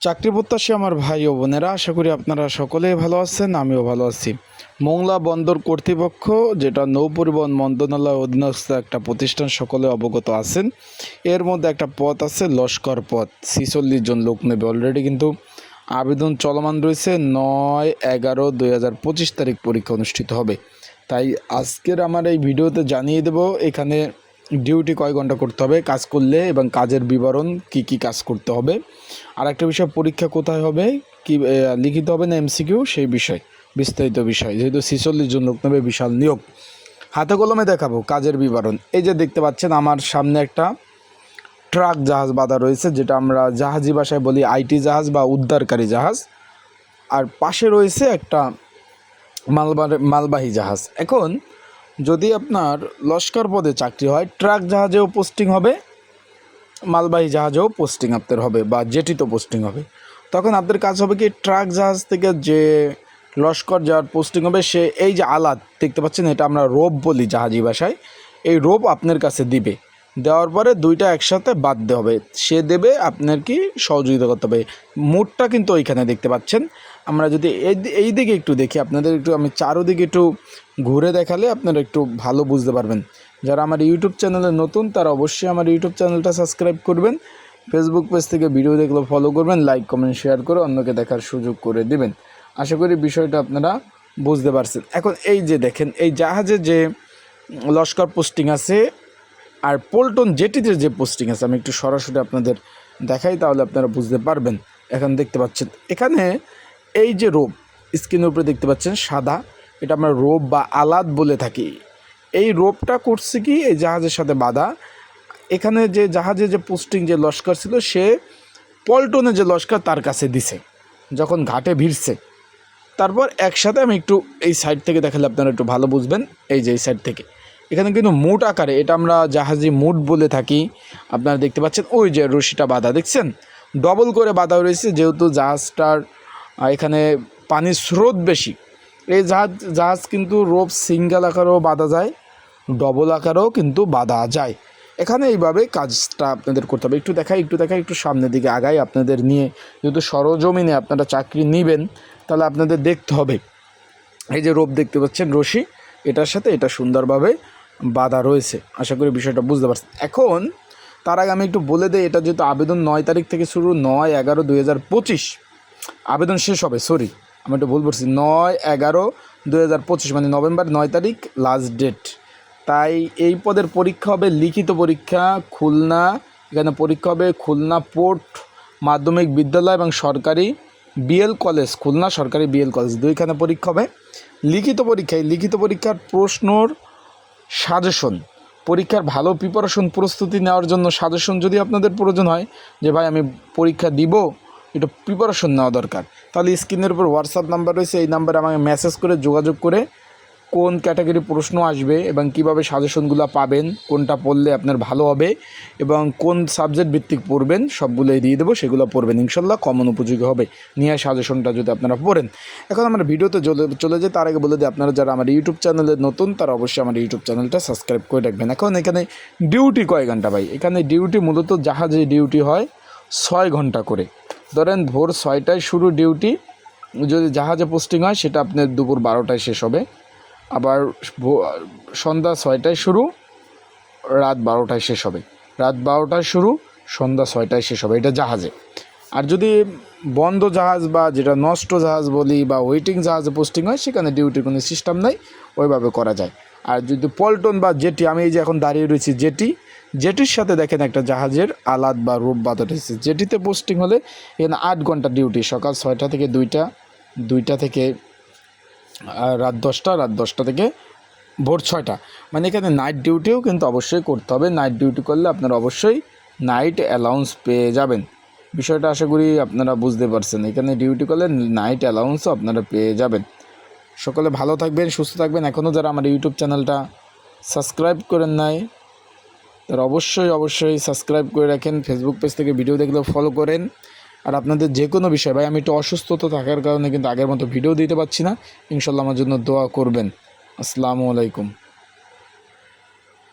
চাকরি প্রত্যাশী আমার ভাই ও বোনেরা, আশা করি আপনারা সকলেই ভালো আছেন, আমিও ভালো আছি। মোংলা বন্দর কর্তৃপক্ষ, যেটা নৌ পরিবহন মন্ত্রণালয় অধীনস্থ একটা প্রতিষ্ঠান, সকলে অবগত আছেন। এর মধ্যে একটা পথ আছে, লস্কর পথ। ছিচল্লিশ জন লোক নেবে অলরেডি কিন্তু আবেদন চলমান রয়েছে নয় এগারো দুই হাজার পঁচিশ তারিখ পরীক্ষা অনুষ্ঠিত হবে। তাই আজকের আমার এই ভিডিওতে জানিয়ে দেব, এখানে ডিউটি কয় ঘণ্টা করতে হবে, কাজ করলে এবং কাজের বিবরণ কি কি কাজ করতে হবে। আর একটা বিষয়, পরীক্ষা কোথায় হবে, কি লিখিত হবে না এমসিকিউ, সেই বিষয়, বিস্তারিত বিষয়। যেহেতু ছিচল্লিশ জন লোক নেবে, বিশাল নিয়োগ। হাতে কলমে দেখাবো কাজের বিবরণ। এই যে দেখতে পাচ্ছেন, আমার সামনে একটা ট্রাক জাহাজ বাঁধা রয়েছে, যেটা আমরা জাহাজি ভাষায় বলি আইটি জাহাজ বা উদ্ধারকারী জাহাজ। আর পাশে রয়েছে একটা মালবার, মালবাহী জাহাজ। এখন যদি আপনার লস্কর পদে চাকরি হয়, ট্রাক জাহাজেও পোস্টিং হবে, মালবাহী জাহাজেও পোস্টিং আপনার হবে বা জেটিতে পোস্টিং হবে। তখন আপনার কাজ হবে কি, ট্রাক জাহাজ থেকে যে লস্কর যার পোস্টিং হবে, সে এই যে আলাদ দেখতে পাচ্ছেন, এটা আমরা রোপ বলি জাহাজি ভাষায়, এই রোপ আপনার কাছে দিবে। দেওয়ার পরে দুইটা একসাথে বাঁধতে হবে। সে দেবে আপনার কি সহযোগিতা করতে হবে। মোটটা কিন্তু ওইখানে দেখতে পাচ্ছেন। আমরা যদি এই দিকে একটু দেখি, আপনাদের একটু, আমি চারোদিকে একটু ঘুরে দেখালে আপনারা একটু ভালো বুঝতে পারবেন। যারা আমার ইউটিউব চ্যানেলে নতুন, তারা অবশ্যই আমার ইউটিউব চ্যানেলটা সাবস্ক্রাইব করবেন। ফেসবুক পেজ থেকে ভিডিও দেখলে ফলো করবেন লাইক কমেন্ট শেয়ার করে অন্যকে দেখার সুযোগ করে দিবেন। আশা করি বিষয়টা আপনারা বুঝতে পারছেন। এখন এই যে দেখেন, এই জাহাজে যে লস্কর পোস্টিং আছে আর পোল্টন জেটিতে যে পোস্টিং আছে, আমি একটু সরাসরি আপনাদের দেখাই, তাহলে আপনারা বুঝতে পারবেন। এখন দেখতে পাচ্ছেন, এখানে এই যে রোপ স্ক্রিনের উপরে দেখতে পাচ্ছেন সাদা, এটা আমরা রোপ বা আলাদ বলে থাকি। এই রোপটা করছে কি, এই জাহাজের সাথে বাঁধা। এখানে যে জাহাজে যে পোস্টিং যে লস্কর ছিল, সে পল্টনে যে লস্কর তার কাছে দিছে, যখন ঘাটে ভিড়ছে। তারপর একসাথে আমি একটু এই সাইড থেকে দেখালে আপনারা একটু ভালো বুঝবেন, এই যে এই সাইড থেকে। এখানে কিন্তু মুট আকারে, এটা আমরা জাহাজি মুট বলে থাকি। আপনারা দেখতে পাচ্ছেন ওই যে রশিটা বাঁধা, দেখছেন? ডবল করে বাঁধা রয়েছে, যেহেতু জাহাজটার এখানে পানির স্রোত বেশি। এই জাহাজ জাহাজ কিন্তু রোপ সিঙ্গেল আকারেও বাঁধা যায়, ডবল আকারেও কিন্তু বাঁধা যায়। এখানে এইভাবে কাজটা আপনাদের করতে হবে। একটু দেখাই একটু দেখাই, একটু সামনের দিকে আগাই। আপনাদের নিয়ে যেহেতু সরজমিনে আপনারা চাকরি নেবেন, তাহলে আপনাদের দেখতে হবে। এই যে রোপ দেখতে পাচ্ছেন রশি, এটার সাথে এটা সুন্দরভাবে বাঁধা রয়েছে। আশা করি বিষয়টা বুঝতে পারছেন। এখন, তার আগে আমি একটু বলে দিই, এটা যেহেতু আবেদন নয় তারিখ থেকে শুরু, নয় এগারো দুই হাজার পঁচিশ। আবেদন শেষ হবে সরি আমি একটু ভুল বলছি। নয় এগারো দুই হাজার পঁচিশ মানে নভেম্বর নয় তারিখ লাস্ট ডেট তাই এই পদের পরীক্ষা হবে লিখিত পরীক্ষা, খুলনা, এখানে পরীক্ষা হবে খুলনা পোর্ট, মাধ্যমিক বিদ্যালয় এবং সরকারি বিএল কলেজ, খুলনা সরকারি বিএল কলেজ, দুইখানে পরীক্ষা হবে। লিখিত পরীক্ষায় লিখিত পরীক্ষার প্রশ্নর সাজেশন। পরীক্ষার ভালো প্রিপারেশন প্রস্তুতি নেওয়ার জন্য সাজেশন যদি আপনাদের প্রয়োজন হয়, যে ভাই আমি পরীক্ষা দিব একটু প্রিপারেশন নেওয়া দরকার। তাহলে স্ক্রিনের উপর হোয়াটসঅ্যাপ নাম্বার রয়েছে, এই নাম্বারে আমাকে মেসেজ করে যোগাযোগ করে কোন ক্যাটাগরি প্রশ্ন আসবে এবং কীভাবে সাজেশনগুলো পাবেন, কোনটা পড়লে আপনার ভালো হবে এবং কোন সাবজেক্ট ভিত্তিক পড়বেন, সবগুলোই দিয়ে দেবো, সেগুলো পড়বেন, ইনশাল্লাহ কমন উপযোগী হবে। নিয়ে সাজেশনটা যদি আপনারা পড়েন। এখন আমরা ভিডিওতে চলে যাই তার আগে বলে দিই, আপনারা যারা আমার ইউটিউব চ্যানেলে নতুন, তারা অবশ্যই আমার ইউটিউব চ্যানেলটা সাবস্ক্রাইব করে রাখবেন। এখন এখানে ডিউটি কয় ঘণ্টা ভাই? এখানে ডিউটি মূলত জাহাজে ডিউটি হয় ছয় ঘণ্টা করে। ধরেন ভোর ছয়টায় শুরু ডিউটি যদি জাহাজে পোস্টিং হয়, সেটা আপনার দুপুর বারোটায় শেষ হবে। আবার সন্ধ্যা ছয়টায় শুরু, রাত বারোটায় শেষ হবে। রাত বারোটায় শুরু, সন্ধ্যা ছয়টায় শেষ হবে, এটা জাহাজে। আর যদি বন্ধ জাহাজ বা যেটা নষ্ট জাহাজ বলি বা ওয়েটিং জাহাজে পোস্টিং হয়, সেখানে ডিউটির কোনো সিস্টেম নাই, ওইভাবে করা যায়। আর যদি পল্টন বা জেটি, আমি এই যে এখন দাঁড়িয়ে রয়েছি জেটি, জেটির সাথে দেখেন একটা জাহাজের আলাদ বা রূপ বাঁধা রয়েছে। জেটিতে পোস্টিং হলে এখানে আট ঘণ্টা ডিউটি সকাল ছয়টা থেকে দুইটা দুইটা থেকে রাত দশটা রাত দশটা থেকে ভোর ছয়টা। মানে এখানে নাইট ডিউটিও কিন্তু অবশ্যই করতে হবে। নাইট ডিউটি করলে আপনারা অবশ্যই নাইট অ্যালাউন্স পেয়ে যাবেন। বিষয়টা আশা করি আপনারা বুঝতে পারছেন। এখানে ডিউটি করলে নাইট অ্যালাউন্সও আপনারা পেয়ে যাবেন। সকলে ভালো থাকবেন, সুস্থ থাকবেন। এখনও যারা আমার ইউটিউব চ্যানেলটা সাবস্ক্রাইব করেন নাই, তারা অবশ্যই অবশ্যই সাবস্ক্রাইব করে রাখেন। ফেসবুক পেজ থেকে ভিডিও দেখলে ফলো করেন। আর আপনাদের যে কোনো বিষয়, ভাই, আমি একটু অসুস্থতা থাকার কারণে কিন্তু আগের মতো ভিডিও দিতে পারছি না। ইনশাল্লাহ আমার জন্য দোয়া করবেন। আসসালামু আলাইকুম।